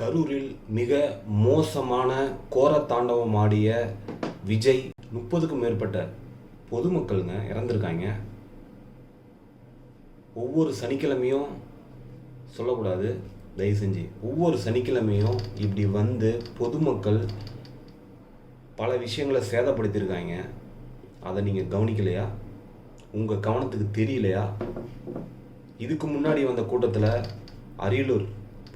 கரூரில் மிக மோசமான கோர தாண்டவம் ஆடிய விஜய் முப்பதுக்கும் மேற்பட்ட பொதுமக்களுங்க இறந்துருக்காங்க. ஒவ்வொரு சனிக்கிழமையும் சொல்லக்கூடாது தயவு செஞ்சு. ஒவ்வொரு சனிக்கிழமையும் இப்படி வந்து பொதுமக்கள் பல விஷயங்களை சேதப்படுத்தியிருக்காங்க. அதை நீங்கள் கவனிக்கலையா? உங்கள் கவனத்துக்கு தெரியலையா? இதுக்கு முன்னாடி வந்த கூட்டத்தில் அரியலூர்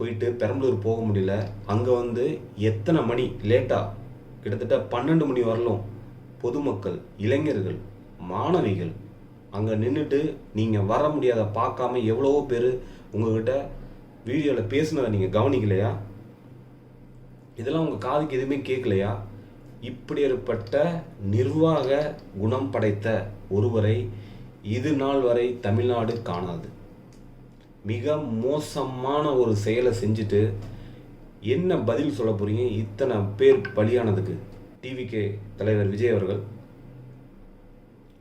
போயிட்டு பெரம்பலூர் போக முடியல. அங்கே வந்து எத்தனை மணி லேட்டாக கிட்டத்தட்ட பன்னெண்டு மணி வரலும் பொதுமக்கள் இளைஞர்கள் மாணவிகள் அங்கே நின்றுட்டு நீங்கள் வர முடியாத பார்க்காம எவ்வளவோ பேர் உங்ககிட்ட வீடியோவில் பேசுனதை நீங்கள் கவனிக்கலையா? இதெல்லாம் உங்கள் காதுக்கு எதுவுமே கேட்கலையா? இப்படிப்பட்ட நிர்வாக குணம் படைத்த ஒருவரை இது நாள் வரை தமிழ்நாடு காணாது. மிக மோசமான ஒரு செயலை செஞ்சுட்டு என்ன பதில் சொல்ல போகிறீங்க இத்தனை பேர் பலியானதுக்கு. டிவிகே தலைவர் விஜய் அவர்கள்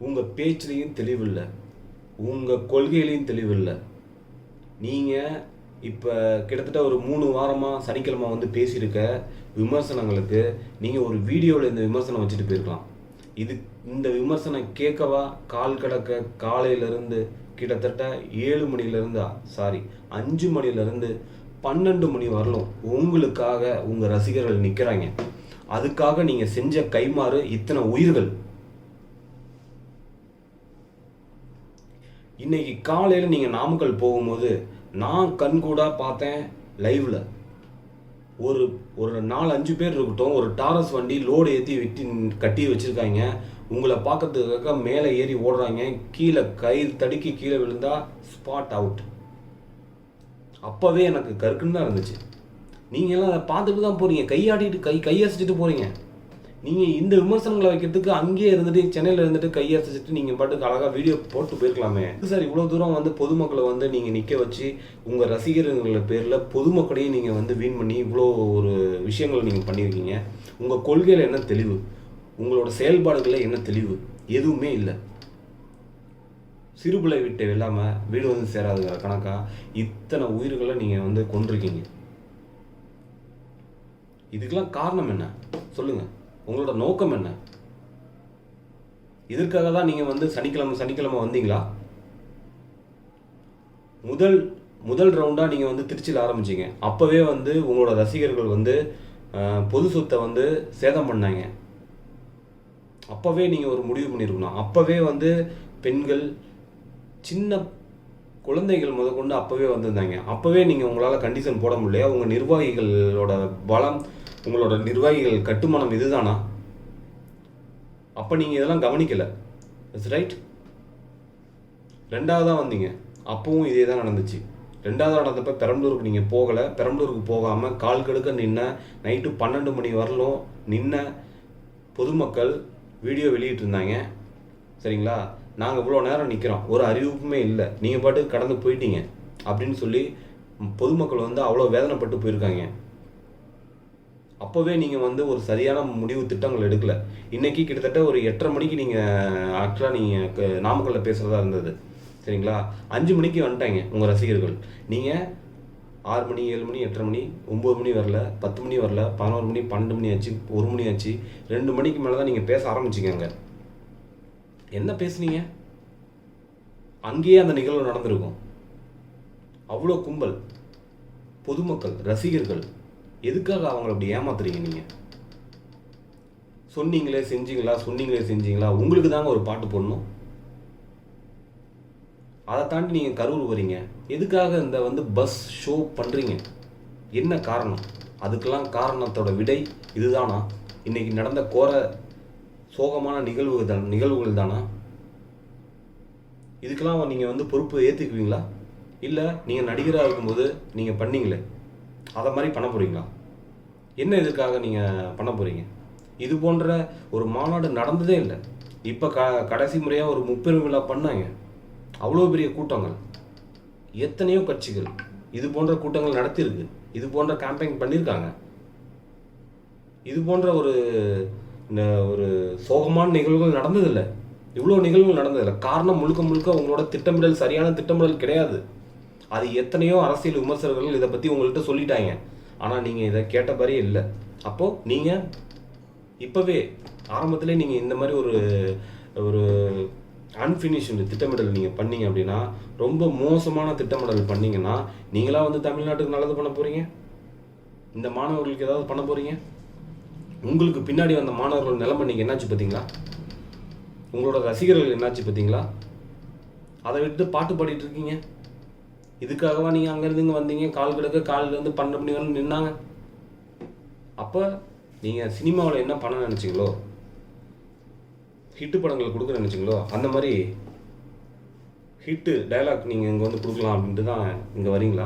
உங்கள் பேச்சுலேயும் தெளிவில்லை. உங்கள் கொள்கையிலையும் தெளிவில்லை. நீங்கள் இப்போ கிட்டத்தட்ட ஒரு மூணு வாரமாக சனிக்கிழமை வந்து பேசியிருக்க விமர்சனங்களுக்கு நீங்கள் ஒரு வீடியோவில் இந்த விமர்சனம் வச்சுட்டு போயிருக்கலாம். இது இந்த விமர்சனம் கேட்கவா? கால் கடக்க காலையிலேருந்து கிட்டத்தட்ட ஏழு மணிலேருந்து சாரி அஞ்சு மணிலேருந்து பன்னெண்டு மணி வரலும் உங்களுக்காக உங்கள் ரசிகர்கள் நிற்கிறாங்க அதுக்காக நீங்கள் செஞ்ச கைமாறு இத்தனை உயிர்கள்? இன்னைக்கு காலையில் நீங்கள் நாமக்கல் போகும்போது நான் கண்கூடா பார்த்தேன் லைவ்ல ஒரு ஒரு நாலு அஞ்சு பேர் இருக்கட்டும் ஒரு டாரஸ் வண்டி லோடு ஏற்றி வெட்டி கட்டி வச்சுருக்காங்க. உங்களை பார்க்கறதுக்காக மேலே ஏறி ஓடுறாங்க. கீழே கயிறு தடுக்கி கீழே விழுந்தா ஸ்பாட் அவுட் அப்போவே எனக்கு கருக்குன்னு தான் இருந்துச்சு. நீங்கள் எல்லாம் அதை பார்த்துட்டு தான் போகிறீங்க கையாடிட்டு கை கையசிச்சுட்டு போகிறீங்க நீங்கள் இந்த விமர்சனங்களை வைக்கிறதுக்கு அங்கேயே இருந்துட்டு சென்னையில் இருந்துட்டு கையசைச்சிட்டு நீங்கள் பாட்டுக்கு அழகாக வீடியோ போட்டு போயிருக்கலாமே. சார் இவ்வளோ தூரம் வந்து பொதுமக்களை வந்து நீங்கள் நிற்க வச்சு உங்கள் ரசிகர்கள் பேரில் பொதுமக்களையும் நீங்கள் வந்து வீண் பண்ணி இவ்வளோ ஒரு விஷயங்களை நீங்கள் பண்ணியிருக்கீங்க. உங்கள் கொள்கையில் என்ன தெளிவு? உங்களோட செயல்பாடுகளில் என்ன தெளிவு? எதுவுமே இல்லை. சிறுபிள்ளை விட்டு இல்லாமல் வீடு வந்து சேராதுங்க கணக்கா? இத்தனை உயிர்களை நீங்கள் வந்து கொண்டிருக்கீங்க இதுக்கெல்லாம் காரணம் என்ன? சொல்லுங்க. உங்களோட நோக்கம் என்ன? இதற்காக தான் நீங்கள் வந்து சனிக்கிழமை சனிக்கிழமை வந்தீங்களா? முதல் முதல் ரவுண்டாக நீங்கள் வந்து திருச்சியில் ஆரம்பிச்சீங்க. அப்போவே வந்து உங்களோட ரசிகர்கள் வந்து பொது சொத்தை வந்து சேதம் பண்ணாங்க. அப்போவே நீங்கள் ஒரு முடிவு பண்ணியிருக்கணும் அப்போவே வந்து பெண்கள் சின்ன குழந்தைகள் முதற்கொண்டு அப்போவே வந்திருந்தாங்க. அப்போவே நீங்கள் உங்களால் கண்டிஷன் போட முடியலையா? உங்கள் நிர்வாகிகளோட பலம் உங்களோட நிர்வாகிகள் கட்டுமானம் இதுதானா? அப்போ நீங்கள் இதெல்லாம் கவனிக்கலை. இட்ஸ் ரைட் ரெண்டாவதாக வந்தீங்க. அப்பவும் இதே தான் நடந்துச்சு. ரெண்டாவது நடந்தப்போ பெரம்பலூருக்கு நீங்கள் போகலை. பெரம்பலூருக்கு போகாமல் கால் கடுக்க நின்ன நைட்டு பன்னெண்டு மணி வரலும் நின்ன பொதுமக்கள் வீடியோ வெளியிட்டிருந்தாங்க. சரிங்களா? நாங்கள் இவ்வளோ நேரம் நிற்கிறோம் ஒரு அறிவிப்புமே இல்லை. நீங்கள் பாட்டுக்கு கடந்து போயிட்டீங்க. அப்படின்னு சொல்லி பொதுமக்கள் வந்து அவ்வளோ வேதனைப்பட்டு போயிருக்காங்க. அப்போவே நீங்கள் வந்து ஒரு சரியான முடிவு திட்டங்கள் எடுக்கல. இன்னைக்கு கிட்டத்தட்ட ஒரு எட்டரை மணிக்கு நீங்கள் ஆக்சுவலாக நீங்கள் நாமக்கல்ல பேசுகிறதா இருந்தது. சரிங்களா? அஞ்சு மணிக்கு வந்துட்டாங்க உங்கள் ரசிகர்கள். நீங்கள் ஆறு மணி ஏழு மணி எட்டரை மணி ஒம்பது மணி வரல பத்து மணி வரல பதினோரு மணி பன்னெண்டு மணி ஆச்சு ஒரு மணி ஆச்சு ரெண்டு மணிக்கு மேலே தான் நீங்கள் பேச ஆரம்பிச்சிக்கங்க என்ன பேசுனீங்க? அங்கேயே அந்த நிகழ்வு நடந்திருக்கும். அவ்வளோ கும்பல் பொதுமக்கள் ரசிகர்கள் எதுக்காக அவங்கள அப்படி ஏமாத்துறீங்க நீங்கள் சொன்னீங்களே செஞ்சீங்களா சொன்னீங்களே செஞ்சீங்களா? உங்களுக்கு தாங்க ஒரு பாட்டு போடணும். அதை தாண்டி நீங்கள் கரூர் வரீங்க எதுக்காக இந்த வந்து பஸ் ஷோ பண்ணுறீங்க என்ன காரணம்? அதுக்கெல்லாம் காரணத்தோட விடை இதுதானா? இன்றைக்கி நடந்த கோர சோகமான நிகழ்வுகள் தான் நிகழ்வுகள் தானா? இதுக்கெல்லாம் நீங்கள் வந்து பொறுப்பு ஏற்றுக்குவீங்களா இல்லை நீங்கள் நடிகராக இருக்கும்போது நீங்கள் பண்ணீங்களே? அதை மாதிரி பண்ண போகிறீங்களா என்ன இதுக்காக நீங்கள் பண்ண போகிறீங்க இது போன்ற ஒரு மாநாடு நடந்ததே இல்லை. இப்போ க கடைசி முறையாக ஒரு முப்பெரும் விழா பண்ணாங்க. அவ்வளோ பெரிய கூட்டங்கள். எத்தனையோ கட்சிகள் இது போன்ற கூட்டங்கள் நடத்தியிருக்கு. இது போன்ற கேம்பெயின் பண்ணியிருக்காங்க. இது போன்ற ஒரு ஒரு சோகமான நிகழ்வுகள் நடந்ததில்லை. இவ்வளோ நிகழ்வுகள் நடந்ததில்லை. காரணம் முழுக்க முழுக்க உங்களோட திட்டமிடல் சரியான திட்டமிடல் கிடையாது. அது எத்தனையோ அரசியல் விமர்சகர்கள் இதை பற்றி உங்கள்கிட்ட சொல்லிட்டாங்க. ஆனால் நீங்கள் இதை கேட்ட மாதிரியே இல்லை. அப்போது நீங்கள் இப்போவே ஆரம்பத்திலே நீங்கள் இந்த மாதிரி ஒரு ஒரு அன்ஃபினிஷ்டு திட்டமிடல் நீங்கள் பண்ணீங்க அப்படின்னா ரொம்ப மோசமான திட்டமிடல் பண்ணீங்கன்னா நீங்களாக வந்து தமிழ்நாட்டுக்கு நல்லது பண்ண போகிறீங்க இந்த மாணவர்களுக்கு ஏதாவது பண்ண போகிறீங்க உங்களுக்கு பின்னாடி வந்த மாணவர்கள் நிலைமை நீங்கள் என்னாச்சு பார்த்தீங்களா? உங்களோட ரசிகர்கள் என்னாச்சு பார்த்தீங்களா? அதை விட்டு பாட்டு பாடிட்டு இருக்கீங்க. இதுக்காகவா நீங்கள் அங்கேருந்து இங்கே வந்தீங்க? கால் கிடக்க காலிலேருந்து பன்னெண்டு மணி வரை நின்னாங்க. அப்போ நீங்கள் சினிமாவில் என்ன பண்ண நினச்சிங்களோ ஹிட்டு படங்கள் கொடுக்க நினச்சிங்களோ? அந்த மாதிரி ஹிட்டு டயலாக் நீங்கள் இங்கே வந்து கொடுக்கலாம் அப்படின்ட்டு தான் இங்கே வரீங்களா?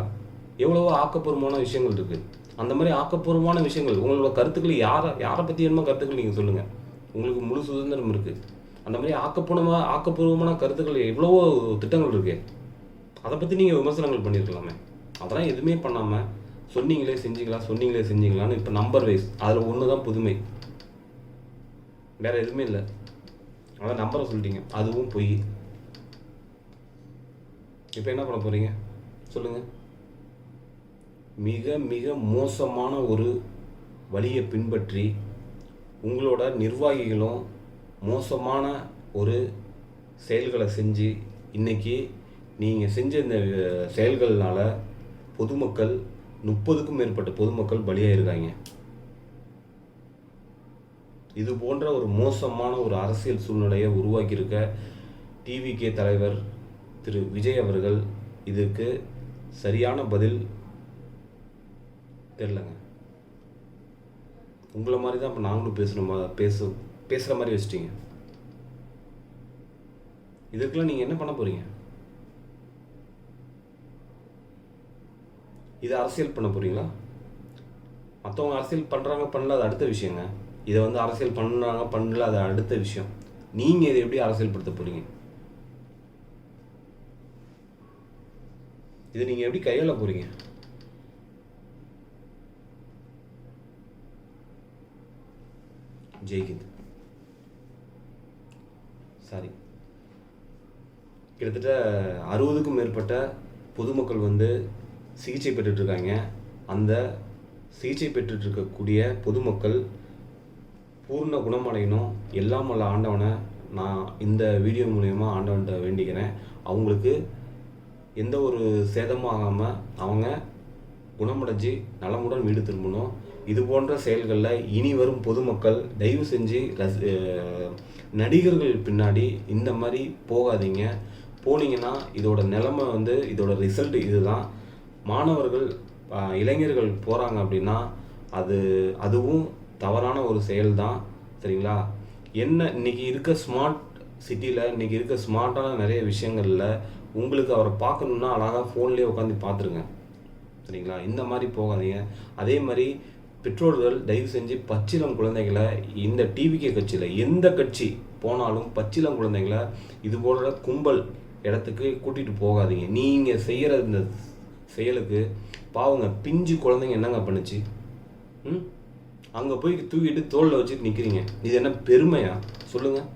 எவ்வளவோ ஆக்கப்பூர்வமான விஷயங்கள் இருக்குது அந்த மாதிரி ஆக்கப்பூர்வமான விஷயங்கள் உங்களோட கருத்துக்களை யாரை யாரை பற்றி என்னமோ கருத்துக்கள் நீங்கள் சொல்லுங்கள் உங்களுக்கு முழு சுதந்திரம் இருக்குது அந்த மாதிரி ஆக்கப்பூர்வமாக ஆக்கப்பூர்வமான கருத்துக்கள் எவ்வளவோ திட்டங்கள் இருக்குது அதை பற்றி நீங்கள் விமர்சனங்கள் பண்ணியிருக்கலாமே அதெல்லாம் எதுவுமே பண்ணாமல் சொன்னீங்களே செஞ்சீங்களா சொன்னீங்களே செஞ்சீங்களான்னு இப்போ நம்பர் வைஸ் அதில் ஒன்று தான் புதுமை. வேறு எதுவுமே இல்லை. அதான் நம்பரை சொல்லிட்டீங்க. அதுவும் பொய். இப்போ என்ன பண்ண போகிறீங்க சொல்லுங்கள் மிக மிக மோசமான ஒரு வழியை பின்பற்றி உங்களோட நிர்வாகிகளும் மோசமான ஒரு செயல்களை செஞ்சு இன்னைக்கு நீங்கள் செஞ்ச இந்த அஹ், பொதுமக்கள் முப்பதுக்கும் மேற்பட்ட பொதுமக்கள் பலியாயிருக்காங்க. இது போன்ற ஒரு மோசமான ஒரு அரசியல் சூழ்நிலையை உருவாக்கியிருக்க டிவிகே தலைவர் திரு விஜய் அவர்கள் இதுக்கு சரியான பதில் தெரிலங்க உங்களை மாதிரி தான் இப்போ நாங்களும் பேசணுமா பேச பேசுகிற மாதிரி வச்சிட்டிங்க. இதுக்கெல்லாம் நீங்கள் என்ன பண்ண போகிறீங்க இது அரசியல் பண்ண போகிறீங்களா மற்றவங்க அரசியல் பண்ணுறாங்க பண்ணல அது அடுத்த விஷயங்க. இதை வந்து அரசியல் பண்ணுறாங்க பண்ணல அது அடுத்த விஷயம். நீங்கள் இதை எப்படி அரசியல்படுத்த போகிறீங்க இது நீங்கள் எப்படி கையாள போகிறீங்க ஜெய்ஹிந்த் சாரி கிட்டத்தட்ட அறுபதுக்கும் மேற்பட்ட பொதுமக்கள் வந்து சிகிச்சை பெற்றுட்டு இருக்காங்க. அந்த சிகிச்சை பெற்றுட்டு இருக்கக்கூடிய பொதுமக்கள் பூர்ண குணமடையணும். எல்லாம் உள்ள ஆண்டவனை நான் இந்த வீடியோ மூலயமா ஆண்டவன்கிட்ட வேண்டிக்கிறேன். அவங்களுக்கு எந்த ஒரு சேதமும் ஆகாமல் அவங்க குணமடைஞ்சு நலமுடன் வீடு திரும்பணும். இது போன்ற செயல்களில் இனி வரும் பொதுமக்கள் தயவு செஞ்சு ரசி நடிகர்கள் பின்னாடி இந்த மாதிரி போகாதீங்க. போனீங்கன்னா இதோட நிலைமை வந்து இதோட ரிசல்ட் இதுதான். மாணவர்கள் இளைஞர்கள் போகிறாங்க அப்படின்னா அது அதுவும் தவறான ஒரு செயல் தான் சரிங்களா? என்ன இன்னைக்கு இருக்க ஸ்மார்ட் சிட்டியில் இன்னைக்கு இருக்க ஸ்மார்ட்டான நிறைய விஷயங்களில் உங்களுக்கு அவரை பார்க்கணுன்னா அழகாக ஃபோன்லேயே உட்காந்து பார்த்துருங்க. சரிங்களா? இந்த மாதிரி போகாதீங்க. அதே மாதிரி பெற்றோர்கள் தயவு செஞ்சு பச்சிளம் குழந்தைகளை இந்த டிவிகே கட்சியில் எந்த கட்சி போனாலும் பச்சிலம் குழந்தைங்களை இது போல கும்பல் இடத்துக்கு கூட்டிகிட்டு போகாதீங்க. நீங்கள் செய்கிற இந்த செயலுக்கு பாவங்க பிஞ்சு குழந்தைங்க என்னங்க பண்ணுச்சு? ம்? அங்கே போய் தூக்கிட்டு தோளில் வச்சுட்டு நிற்கிறீங்க இது என்ன பெருமையா? சொல்லுங்கள்